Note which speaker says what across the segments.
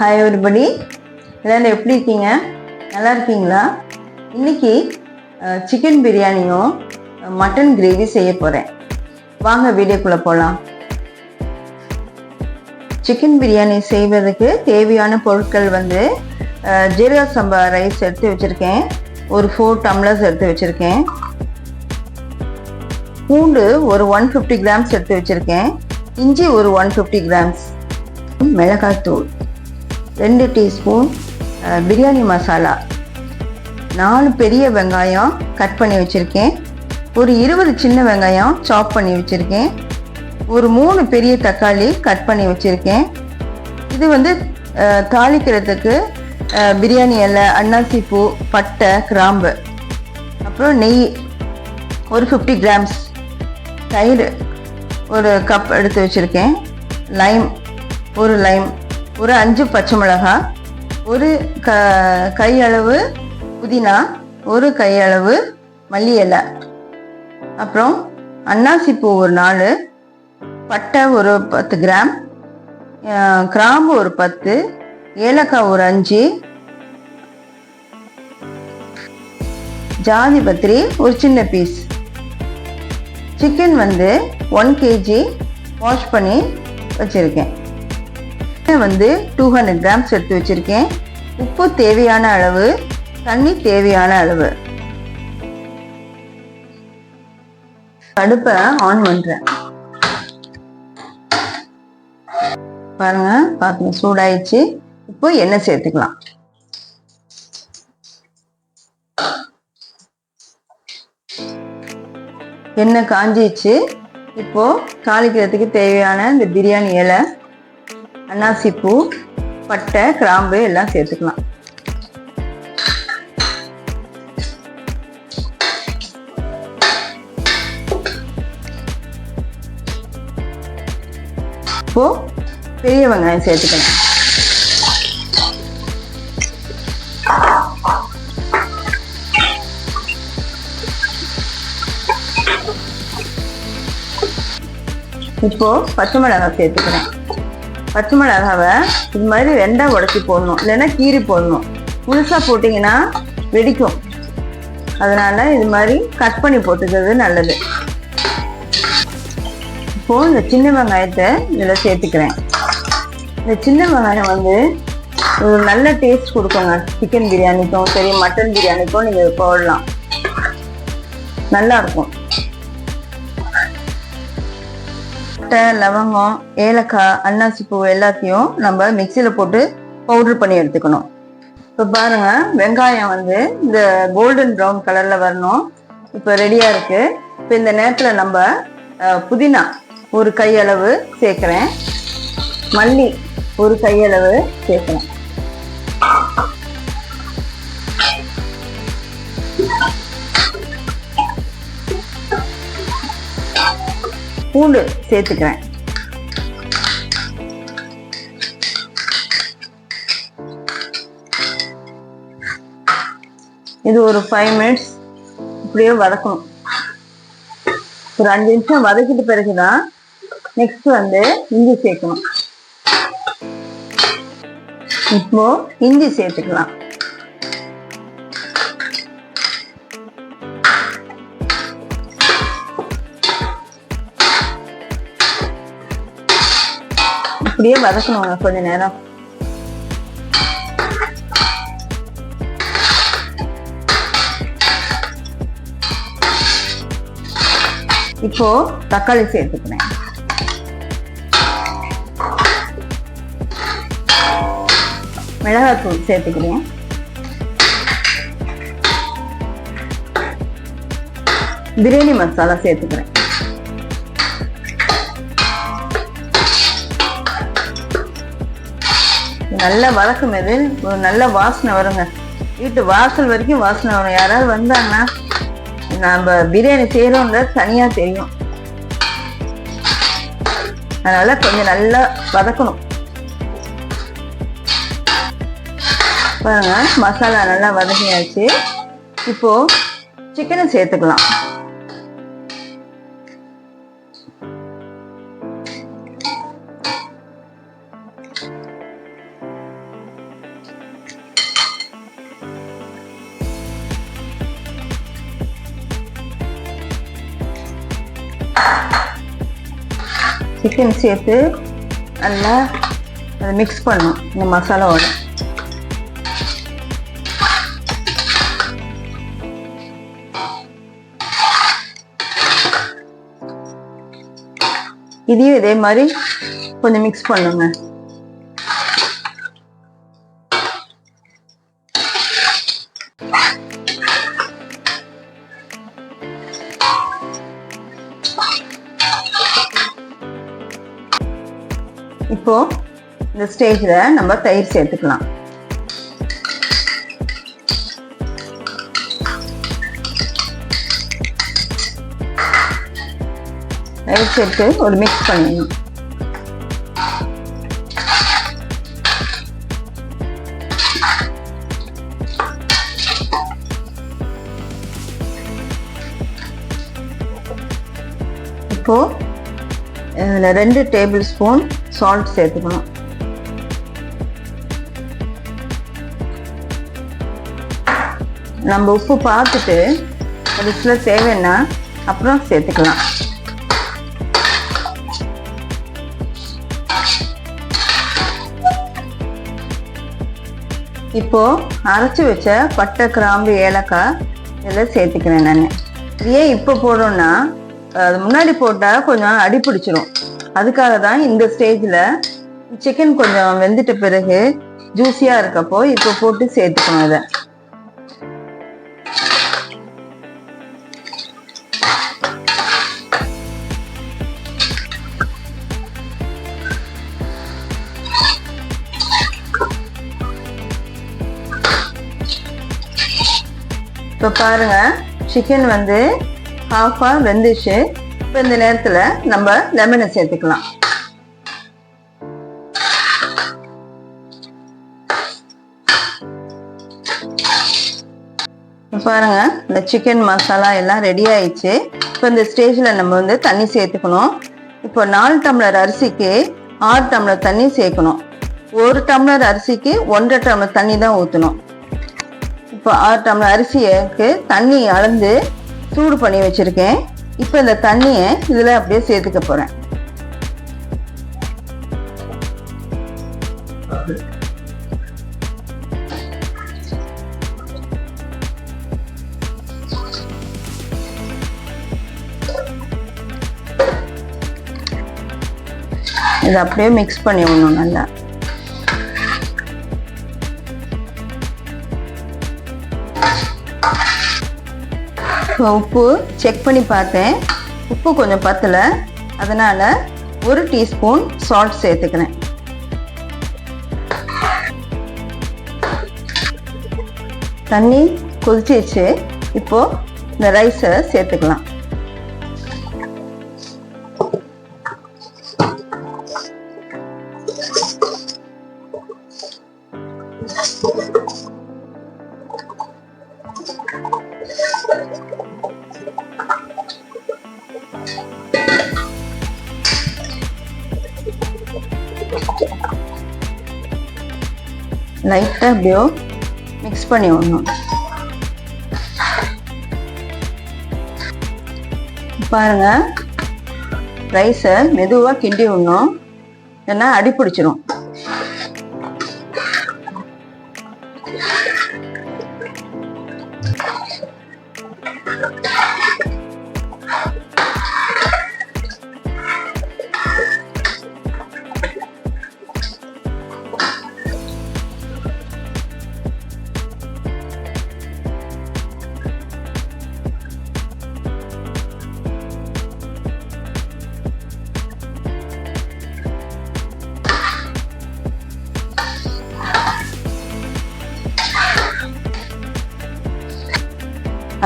Speaker 1: Hi ஒருபடி எல்லோரும் எப்படி இருக்கீங்க நல்லா இருக்கீங்களா இன்றைக்கி சிக்கன் பிரியாணியும் மட்டன் கிரேவி செய்ய போகிறேன் வாங்க வீடியோக்குள்ளே போகலாம் சிக்கன் பிரியாணி செய்வதற்கு தேவையான பொருட்கள் வந்து ஜீரக சம்பா ரைஸ் எடுத்து வச்சுருக்கேன் ஒரு ஃபோர் டம்ளர்ஸ் எடுத்து வச்சுருக்கேன் பூண்டு ஒரு ஒன் ஃபிஃப்டி கிராம்ஸ் எடுத்து வச்சுருக்கேன் இஞ்சி ஒரு ஒன் ஃபிஃப்டி கிராம்ஸ் மிளகாய் தூள் ரெண்டு டீஸ்பூன் பிரியாணி மசாலா நாலு பெரிய வெங்காயம் கட் பண்ணி வச்சுருக்கேன் ஒரு இருபது சின்ன வெங்காயம் சாப் பண்ணி வச்சுருக்கேன் ஒரு மூணு பெரிய தக்காளி கட் பண்ணி வச்சுருக்கேன் இது வந்து தாளிக்கிறதுக்கு பிரியாணி இலை அன்னாசி பூ பட்டை கிராம்பு அப்புறம் நெய் ஒரு ஃபிஃப்டி கிராம்ஸ் தயிர் ஒரு கப் எடுத்து வச்சுருக்கேன் லைம் ஒரு லைம் ஒரு அஞ்சு பச்சை மிளகாய் ஒரு க கையளவு புதினா ஒரு கையளவு மல்லி இலை அப்புறம் அன்னாசிப்பூ ஒரு நாலு பட்டை ஒரு பத்து கிராம் கிராம்பு ஒரு பத்து ஏலக்காய் ஒரு அஞ்சு ஜாதி பத்திரி ஒரு சின்ன பீஸ் சிக்கன் வந்து ஒன் கேஜி வாஷ் பண்ணி வச்சுருக்கேன் வந்து டூ ஹண்ட்ரட் கிராம்ஸ் எடுத்து வச்சுருக்கேன் உப்பு தேவையான அளவு தண்ணி தேவையான அளவு அடுப்பை ஆன் பண்ணுறேன் பாருங்க பாத்திரம் சூடாயிடுச்சு இப்போ எண்ணெய் சேர்த்துக்கலாம் எண்ணெய் காஞ்சிச்சு இப்போ தாளிக்கிறதுக்கு தேவையான இந்த பிரியாணி இலை அன்னாசிப்பூ பட்டை கிராம்பு எல்லாம் சேர்த்துக்கலாம் இப்போ பெரிய வெங்காயம் சேர்த்துக்கலாம் இப்போ பச்சை மிளகாய் சேர்த்துக்கிறேன் பச்சை மிளகாவை இது மாதிரி ரெண்டாக உடச்சி போடணும் இல்லைன்னா கீரி போடணும் புதுசாக போட்டிங்கன்னா வெடிக்கும் அதனால் இது மாதிரி கட் பண்ணி போட்டுக்கிறது நல்லது இப்போது இந்த சின்ன வெங்காயத்தை இதில் சேர்த்துக்கிறேன் இந்த சின்ன வெங்காயம் வந்து ஒரு நல்ல டேஸ்ட் கொடுக்குங்க சிக்கன் பிரியாணிக்கும் சரி மட்டன் பிரியாணிக்கும் நீங்கள் போடலாம் நல்லாயிருக்கும் முட்டை லவங்கம் ஏலக்காய் அன்னாசி பூ எல்லாத்தையும் நம்ம மிக்சியில் போட்டு பவுட்ரு பண்ணி எடுத்துக்கணும் இப்போ பாருங்க வெங்காயம் வந்து இந்த கோல்டன் ப்ரௌன் கலரில் வரணும் இப்போ ரெடியாக இருக்குது இப்போ இந்த நேரத்தில் நம்ம புதினா ஒரு கையளவு சேர்க்குறேன் மல்லி ஒரு கையளவு சேர்க்குறேன் பூண்டு சேர்த்துக்கிறேன் இது ஒரு ஃபைவ் மினிட்ஸ் இப்படியே வதக்கணும் ஒரு அஞ்சு நிமிஷம் வதக்கிட்டு பிறகுதான் நெக்ஸ்ட் வந்து இஞ்சி சேர்க்கணும் இப்போ இஞ்சி சேர்த்துக்கலாம் அப்படியே வதக்கணும் கொஞ்ச நேரம் இப்போ தக்காளி சேர்த்துக்கிறேன் மிளகாத்தூள் சேர்த்துக்கிறேன் பிரியாணி மசாலா சேர்த்துக்கிறேன் நல்லா வதக்கும் இது ஒரு நல்ல வாசனை வருங்க வீட்டு வாசல் வரைக்கும் வாசனை வரும் யாராவது வந்தாங்கன்னா நம்ம பிரியாணி செய்கிறோங்கிறது தனியாக தெரியும் அதனால் கொஞ்சம் நல்லா வதக்கணும் பாருங்க மசாலா நல்லா வதங்கியாச்சு இப்போது சிக்கனை சேர்த்துக்கலாம் சிக்கன் சேர்த்து நல்லா அதை மிக்ஸ் பண்ணணும் இந்த மசாலாவோட இதையும் இதே மாதிரி கொஞ்சம் மிக்ஸ் பண்ணுங்கள் இப்போ இந்த ஸ்டேஜில் நம்ம தயிர் சேர்த்துக்கலாம் தயிர் சேர்த்து ஒரு மிக்ஸ் பண்ணிடணும் இப்போ ரெண்டு டேபிள் ஸ்பூன் சால்ட் சேர்த்துக்கணும் நம்ம உப்பு பார்த்துட்டு ஒரு சில தேவைன்னா அப்புறம் சேர்த்துக்கலாம் இப்போ அரைச்சி வச்ச பட்டை கிராம்பு ஏலக்காய் இதை சேர்த்துக்கிறேன் நான் ஏன் இப்போ போடுறோன்னா அது முன்னாடி போட்டால் கொஞ்சம் அடி பிடிச்சிரும் அதுக்காக தான் இந்த ஸ்டேஜில் சிக்கன் கொஞ்சம் வெந்துட்ட பிறகு ஜூஸியாக இருக்கப்போ இப்போ போட்டு சேர்த்துக்கணும் இதை இப்போ பாருங்கள் சிக்கன் வந்து ஹாஃபாக வெந்துச்சு இப்போ இந்த நேரத்தில் நம்ம லெமனை சேர்த்துக்கலாம் பாருங்க இந்த சிக்கன் மசாலா எல்லாம் ரெடி ஆயிடுச்சு இப்போ இந்த ஸ்டேஜில் நம்ம வந்து தண்ணி சேர்த்துக்கணும் இப்போ நாலு டம்ளர் அரிசிக்கு ஆறு டம்ளர் தண்ணி சேர்க்கணும் ஒரு டம்ளர் அரிசிக்கு ஒன்றரை டம்ளர் தண்ணி தான் ஊற்றணும் இப்போ ஆறு டம்ளர் அரிசிக்கு தண்ணி அளந்து சூடு பண்ணி வச்சுருக்கேன் இப்போ இந்த தண்ணியை இதில் அப்படியே சேர்த்துக்க போகிறேன் இதை அப்படியே மிக்ஸ் பண்ணி விடணும் நல்லா உப்பு செக் பண்ணி பார்த்தேன் உப்பு கொஞ்சம் பத்தலை அதனால் ஒரு டீஸ்பூன் சால்ட் சேர்த்துக்கிறேன் தண்ணி கொதிச்சிச்சு இப்போது இந்த ரைஸை சேர்த்துக்கலாம் எப்படியோ மிக்ஸ் பண்ணி விடணும் பாருங்க ரைஸை மெதுவாக கிண்டி விடணும் ஏன்னா அடி பிடிச்சிரும்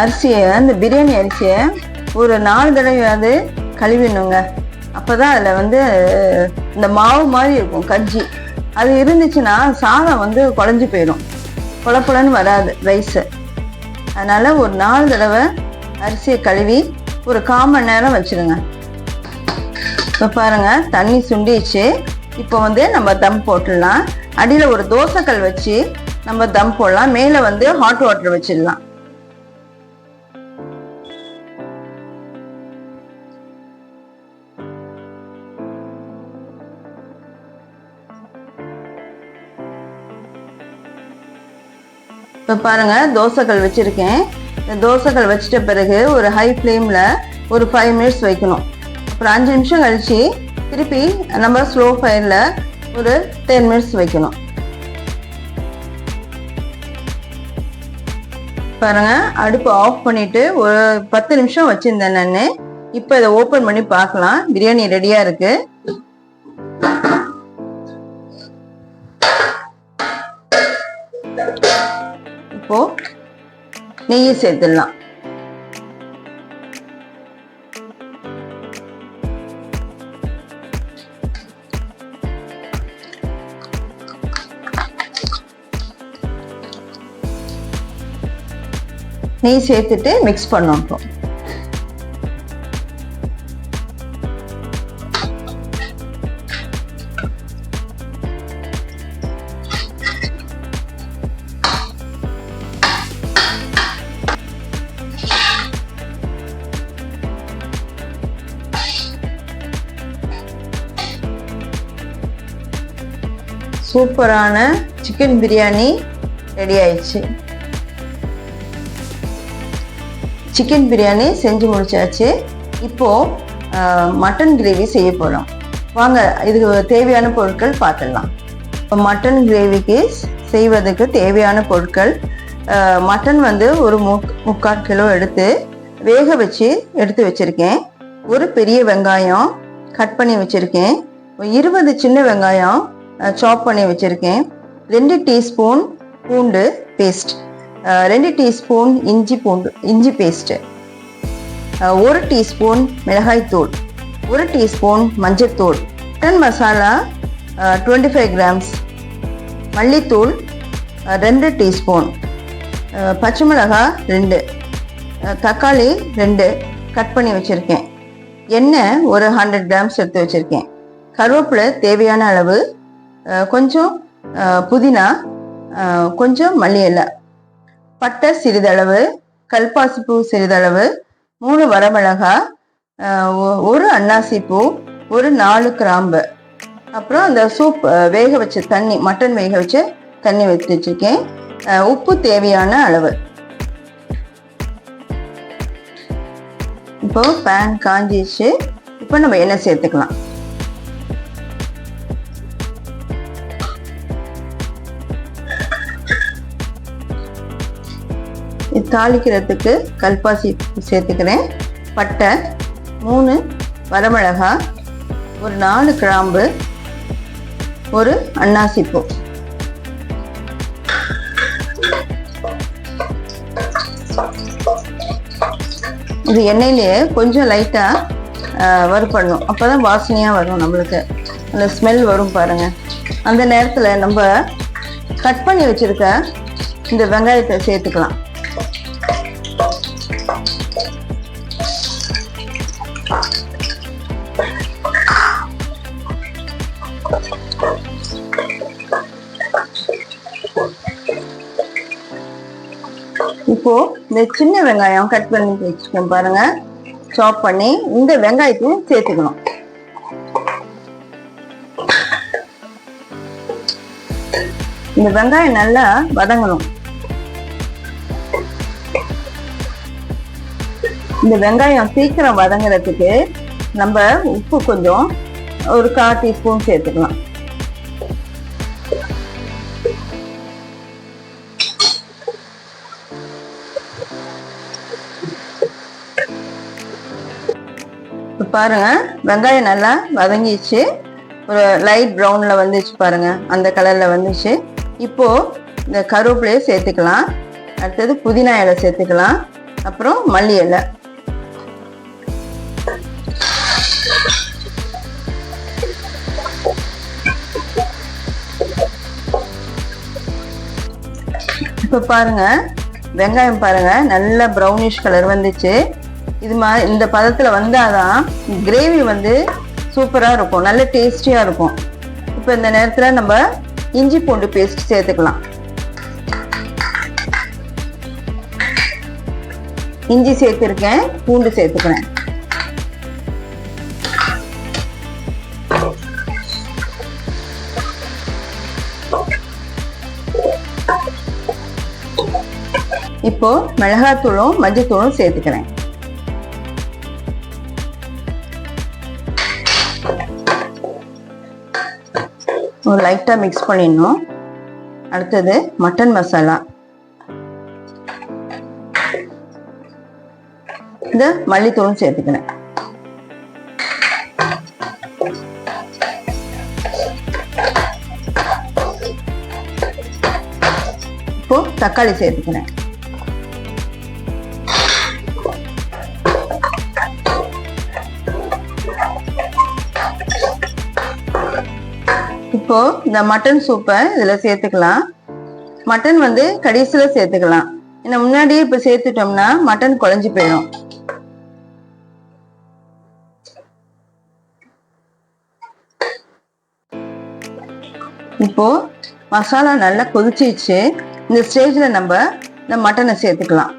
Speaker 1: அரிசியை அந்த பிரியாணி அரிசியை ஒரு நாலு தடவையாவது கழுவிடணுங்க அப்போ தான் அதில் வந்து இந்த மாவு மாதிரி இருக்கும் கஞ்சி அது இருந்துச்சுன்னா சாதம் வந்து குழஞ்சி போயிடும் குழப்புலன்னு வராது ரைஸு அதனால் ஒரு நாலு தடவை அரிசியை கழுவி ஒரு கால் மணி நேரம் வச்சுருங்க இப்போ பாருங்கள் தண்ணி சுண்டிச்சு இப்போ வந்து நம்ம தம் போட்டுடலாம் அடியில் ஒரு தோசைக்கல் வச்சு நம்ம தம் போடலாம் மேலே வந்து ஹாட் வாட்டர் வச்சிடலாம் இப்போ பாருங்கள் தோசைகள் வச்சுருக்கேன் இந்த தோசைகள் வச்சிட்ட பிறகு ஒரு ஹை ஃப்ளேமில் ஒரு ஃபைவ் மினிட்ஸ் வைக்கணும் அப்புறம் அஞ்சு நிமிஷம் கழித்து திருப்பி நம்ம ஸ்லோ ஃபயரில் ஒரு டென் மினிட்ஸ் வைக்கணும் பாருங்கள் அடுப்பு ஆஃப் பண்ணிவிட்டு ஒரு பத்து நிமிஷம் வச்சுருந்தேன் நான் இப்போ இதை ஓப்பன் பண்ணி பார்க்கலாம் பிரியாணி ரெடியாக இருக்குது Thank you. இப்போது நெய்யை சேர்த்துடலாம் நெய் சேர்த்துட்டு மிக்ஸ் பண்ணோம் இப்போ சூப்பரான சிக்கன் பிரியாணி ரெடி ஆயிடுச்சு சிக்கன் பிரியாணி செஞ்சு முடிச்சாச்சு இப்போது மட்டன் கிரேவி செய்ய போகிறோம் வாங்க இதுக்கு தேவையான பொருட்கள் பார்த்துடலாம் இப்போ மட்டன் கிரேவிக்கு செய்வதற்கு தேவையான பொருட்கள் மட்டன் வந்து ஒரு மு முக்கால் கிலோ எடுத்து வேக வச்சு எடுத்து வச்சுருக்கேன் ஒரு பெரிய வெங்காயம் கட் பண்ணி வச்சுருக்கேன் இருபது சின்ன வெங்காயம் சாப் பண்ணி வச்சுருக்கேன் ரெண்டு டீஸ்பூன் பூண்டு பேஸ்ட் ரெண்டு டீஸ்பூன் இஞ்சி பூண்டு இஞ்சி பேஸ்ட்டு ஒரு டீஸ்பூன் மிளகாய்த்தூள் ஒரு டீஸ்பூன் மஞ்சத்தூள் mutton masala twenty five grams மல்லித்தூள் ரெண்டு டீஸ்பூன் பச்சை மிளகா ரெண்டு தக்காளி ரெண்டு கட் பண்ணி வச்சுருக்கேன் எண்ணெய் ஒரு ஹண்ட்ரட் கிராம்ஸ் எடுத்து வச்சுருக்கேன் கருவேப்பிலை தேவையான அளவு கொஞ்சம் புதினா கொஞ்சம் மல்லி இலை பட்டை சிறிதளவு கல்பாசிப்பூ சிறிதளவு மூணு வரமிளகாய் ஒரு அன்னாசிப்பூ ஒரு நாலு கிராம்பு அப்புறம் அந்த சூப் வேக வச்ச தண்ணி மட்டன் வேக வச்ச தண்ணி வச்சு வச்சுருக்கேன் உப்பு தேவையான அளவு இப்போ பேன் காஞ்சிச்சு இப்போ நம்ம எண்ணெய் சேர்த்துக்கலாம் தாளிக்கிறதுக்கு கல்பாசி சேர்த்துக்கிறேன் பட்டை மூணு வரமிளகா ஒரு நாலு கிராம்பு ஒரு அன்னாசிப்பூ இது எண்ணெயிலேயே கொஞ்சம் லைட்டாக வறுப்படணும் அப்போ தான் வாசனையாக வரும் நம்மளுக்கு அந்த ஸ்மெல் வரும் பாருங்கள் அந்த நேரத்தில் நம்ம கட் பண்ணி வச்சுருக்க இந்த வெங்காயத்தை சேர்த்துக்கலாம் இப்போ இந்த சின்ன வெங்காயம் கட் பண்ணி வச்சுக்கோ பாருங்க சாப் பண்ணி இந்த வெங்காயத்தையும் சேர்த்துக்கணும் இந்த வெங்காயம் நல்லா வதங்கணும் இந்த வெங்காயம் சீக்கிரம் வதங்குறதுக்கு நம்ம உப்பு கொஞ்சம் ஒரு கால் டீஸ்பூன் சேர்த்துக்கலாம் பாருங்கள் வெங்காயம் நல்லா வதங்கிச்சு ஒரு லைட் ப்ரௌனில் வந்துச்சு பாருங்கள் அந்த கலரில் வந்துச்சு இப்போது இந்த கருவேப்பிலையை சேர்த்துக்கலாம் அடுத்தது புதினா இலை சேர்த்துக்கலாம் அப்புறம் மல்லி இலை இப்போ பாருங்கள் வெங்காயம் பாருங்கள் நல்ல ப்ரௌனிஷ் கலர் வந்துச்சு இது மா இந்த பதத்தில் வந்தால் தான் கிரேவி வந்து சூப்பராக இருக்கும் நல்ல டேஸ்டியாக இருக்கும் இப்போ இந்த நேரத்தில் நம்ம இஞ்சி பூண்டு பேஸ்ட் சேர்த்துக்கலாம் இஞ்சி சேர்த்துருக்கேன் பூண்டு சேர்த்துக்கிறேன் இப்போ மிளகாத்தூளும் மஞ்சத்தூளும் சேர்த்துக்கிறேன் ஒரு லைட்டாக மிக்ஸ் பண்ணிடணும் அடுத்தது மட்டன் மசாலா இந்த மல்லித்தூளும் சேர்த்துக்கிறேன் இப்போ தக்காளி சேர்த்துக்கிறேன் இந்த மட்டன் சூப்பை இதில் சேர்த்துக்கலாம் மட்டன் வந்து கடைசியில் சேர்த்துக்கலாம் இந்த முன்னாடியே இப்போ சேர்த்துட்டோம்னா மட்டன் குழஞ்சி போயிடும் இப்போ மசாலா நல்லா கொதிச்சிச்சு இந்த ஸ்டேஜில் நம்ம இந்த மட்டனை சேர்த்துக்கலாம்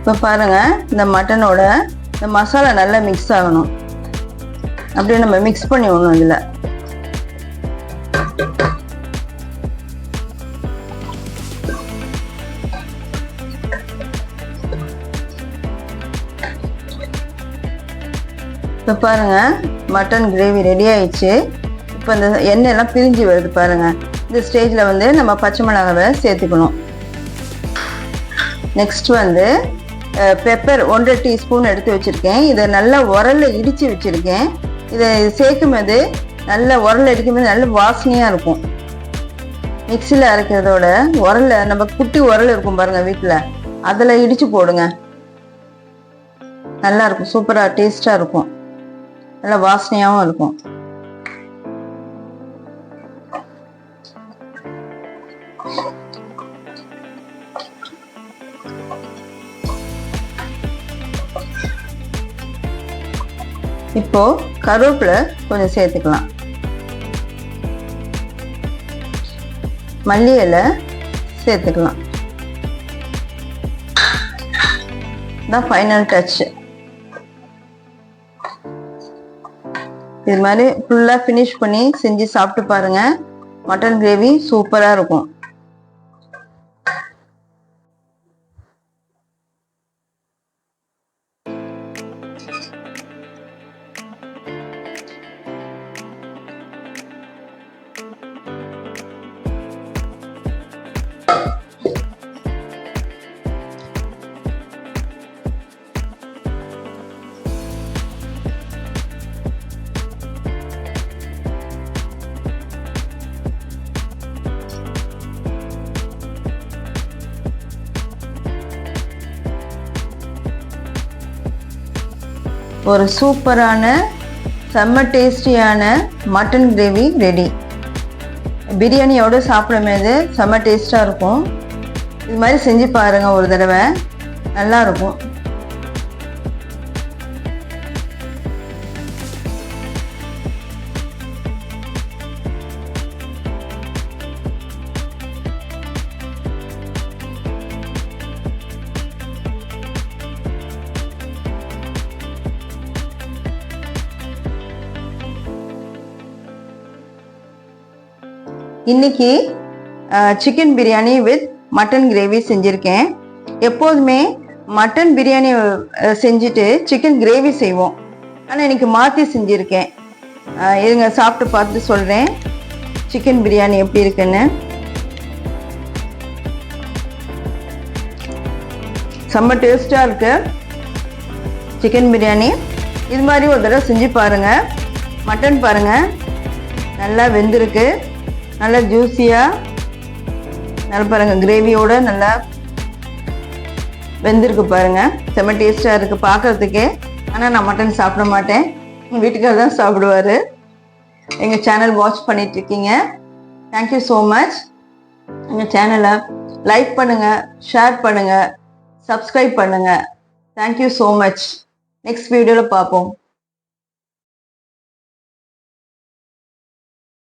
Speaker 1: இப்போ பாருங்கள் இந்த மட்டனோட இந்த மசாலா நல்லா மிக்ஸ் ஆகணும் அப்படியே நம்ம மிக்ஸ் பண்ணி விடணும் இதில் இப்போ பாருங்கள் மட்டன் கிரேவி ரெடி ஆயிடுச்சு இப்போ இந்த எண்ணெயெல்லாம் பிரிஞ்சு வருது பாருங்கள் இந்த ஸ்டேஜில் வந்து நம்ம பச்சை மிளகாவை சேர்த்துக்கணும் நெக்ஸ்ட் வந்து பெப்பர் ஒன்றரை டீஸ்பூன் எடுத்து வச்சுருக்கேன் இதை நல்லா உரலில் இடித்து வச்சுருக்கேன் இதை சேர்க்கும் போது நல்லா உரல் அடிக்கும்போது நல்ல வாசனையாக இருக்கும் மிக்சியில் அரைக்கிறதோட உரலில் நம்ம குட்டி உரல் இருக்கும் பாருங்கள் வீட்டில் அதில் இடித்து போடுங்க நல்லாயிருக்கும் சூப்பராக டேஸ்ட்டாக இருக்கும் நல்லா வாசனையாகவும் இருக்கும் இப்போ கருவேப்பிலை கொஞ்சம் சேர்த்துக்கலாம் மல்லி இலை சேர்த்துக்கலாம் தான் ஃபைனல் டச் இது மாதிரி ஃபுல்லாக ஃபினிஷ் பண்ணி செஞ்சு சாப்பிட்டு பாருங்கள் மட்டன் கிரேவி சூப்பராக இருக்கும் ஒரு சூப்பரான செம்ம டேஸ்டியான மட்டன் கிரேவி ரெடி பிரியாணியோடு சாப்பிடும்போது செம்ம டேஸ்ட்டாக இருக்கும் இது மாதிரி செஞ்சு பாருங்கள் ஒரு தடவை நல்லாயிருக்கும் இன்னைக்கு chicken biryani with mutton gravy செஞ்சுருக்கேன் எப்போதுமே மட்டன் பிரியாணி செஞ்சுட்டு சிக்கன் கிரேவி செய்வோம் ஆனால் இன்னைக்கு மாற்றி செஞ்சுருக்கேன் இருங்க சாப்பிட்டு பார்த்து சொல்கிறேன் சிக்கன் பிரியாணி எப்படி இருக்குன்னு செம்ம டேஸ்ட்டாக இருக்கு சிக்கன் பிரியாணி இது மாதிரி ஒரு தடவை செஞ்சு பாருங்கள் மட்டன் பாருங்கள் நல்லா வெந்திருக்கு நல்லா ஜூஸியாக நல்லா பாருங்கள் கிரேவியோடு நல்லா வெந்திருக்கு பாருங்கள் செம்ம டேஸ்ட்டாக இருக்குது பார்க்குறதுக்கே ஆனால் நான் மட்டன் சாப்பிட மாட்டேன் வீட்டுக்கார தான் சாப்பிடுவார் எங்கள் சேனல் வாட்ச் பண்ணிகிட்ருக்கீங்க தேங்க்யூ ஸோ மச் எங்கள் சேனலை லைக் பண்ணுங்கள் ஷேர் பண்ணுங்கள் சப்ஸ்கிரைப் பண்ணுங்கள் தேங்க்யூ ஸோ மச் நெக்ஸ்ட் வீடியோவில் பார்ப்போம்